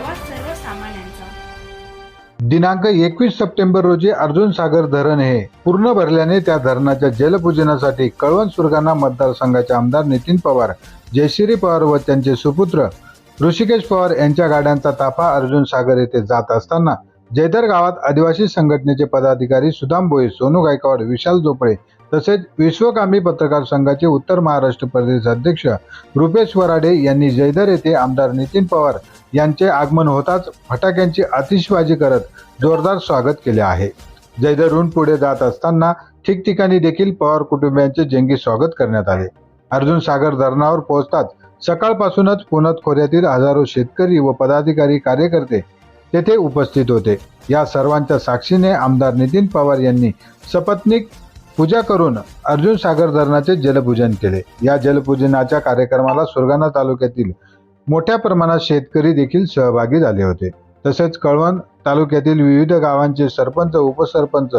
आवाज सर्वसामान्यांचा. दिनांक एकवीस सप्टेंबर रोजी अर्जुन सागर धरण हे पूर्ण भरल्याने त्या धरणाच्या जलपूजनासाठी कळवण सुरगाणा मतदारसंघाचे आमदार नितीन पवार जयश्री पवार व त्यांचे सुपुत्र ऋषिकेश पवार यांच्या गाड्यांचा ताफा अर्जुन सागर येथे जात असताना जयदर गावात आदिवासी संघटनेचे पदाधिकारी सुदाम भोये सोनू गायकवाड विशाल जोपळे तसेच विश्वकामी पत्रकार संघाचे उत्तर महाराष्ट्र प्रदेश अध्यक्ष रुपेश वराडे यांनी जयदर येथे आमदार नितीन पवार यांचे आगमन होताच फटाक्यांची आतिषबाजी करत जोरदार स्वागत केले आहे. जयदरहून पुढे जात असताना ठिकठिकाणी देखील पवार कुटुंबियांचे जंगी स्वागत करण्यात आले. अर्जुन सागर धरणावर पोहोचताच सकाळपासूनच पुनत खोऱ्यातील हजारो शेतकरी व पदाधिकारी कार्यकर्ते तेथे उपस्थित होते. या सर्वांच्या साक्षीने आमदार नितीन पवार यांनी सपत्नीक पूजा करून अर्जुन सागर धरणाचे जलपूजन केले. या जलपूजनाच्या कार्यक्रमाला सुरगाणा तालुक्यातील मोठ्या प्रमाणात शेतकरी देखील सहभागी झाले होते. तसेच कळवण तालुक्यातील विविध गावांचे सरपंच उपसरपंच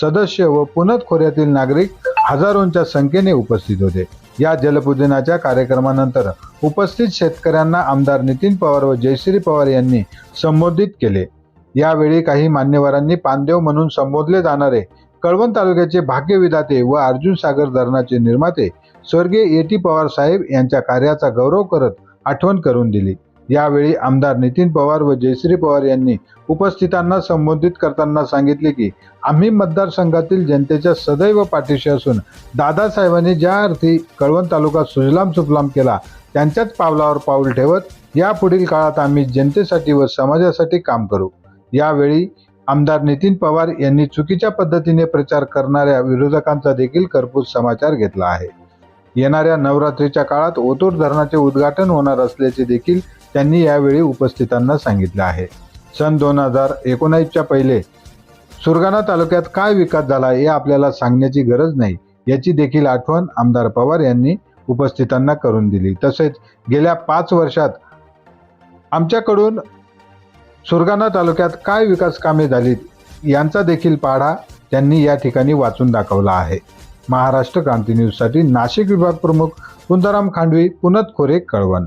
सदस्य व पुनत खोऱ्यातील नागरिक हजारोंच्या संख्येने उपस्थित होते. या जलपूजनाच्या कार्यक्रमानंतर उपस्थित शेतकऱ्यांना आमदार नितीन पवार व जयश्री पवार यांनी संबोधित केले. यावेळी काही मान्यवरांनी पानदेव म्हणून संबोधले जाणारे कळवण तालुक्याचे भाग्यविधाते व अर्जुन सागर धरणाचे निर्माते स्वर्गीय ए टी पवार साहेब यांच्या कार्याचा गौरव करत आठवण करून दिली. यावेळी आमदार नितीन पवार व जयश्री पवार यांनी उपस्थितांना संबोधित करताना सांगितले की आम्ही मतदारसंघातील जनतेच्या सदैव पाठीशी असून दादासाहेबांनी ज्या अर्थी कळवण तालुका सुजलाम सुफलाम केला त्यांच्याच पावलावर पाऊल ठेवत यापुढील काळात आम्ही जनतेसाठी व समाजासाठी काम करू. यावेळी आमदार नितीन पवार यांनी चुकीच्या पद्धतीने प्रचार करणाऱ्या विरोधकांचा देखील करपूस समाचार घेतला आहे. येणाऱ्या नवरात्रीच्या काळात ओतूर धरणाचे उद्घाटन होणार असल्याचे देखील त्यांनी यावेळी उपस्थितांना सांगितलं आहे. सन दोन हजार एकोणावीसच्या पहिले सुरगाणा तालुक्यात काय विकास झाला हे आपल्याला सांगण्याची गरज नाही याची देखील आठवण आमदार पवार यांनी उपस्थितांना करून दिली. तसेच गेल्या पाच वर्षात आमच्याकडून सुरगाणा तालुक्यात काय विकास कामे झालीत यांचा देखील पाढा त्यांनी या ठिकाणी वाचून दाखवला आहे. महाराष्ट्र क्रांती न्यूजसाठी नाशिक विभाग प्रमुख कुंदाराम खांडवी पुनत खोरे कळवण.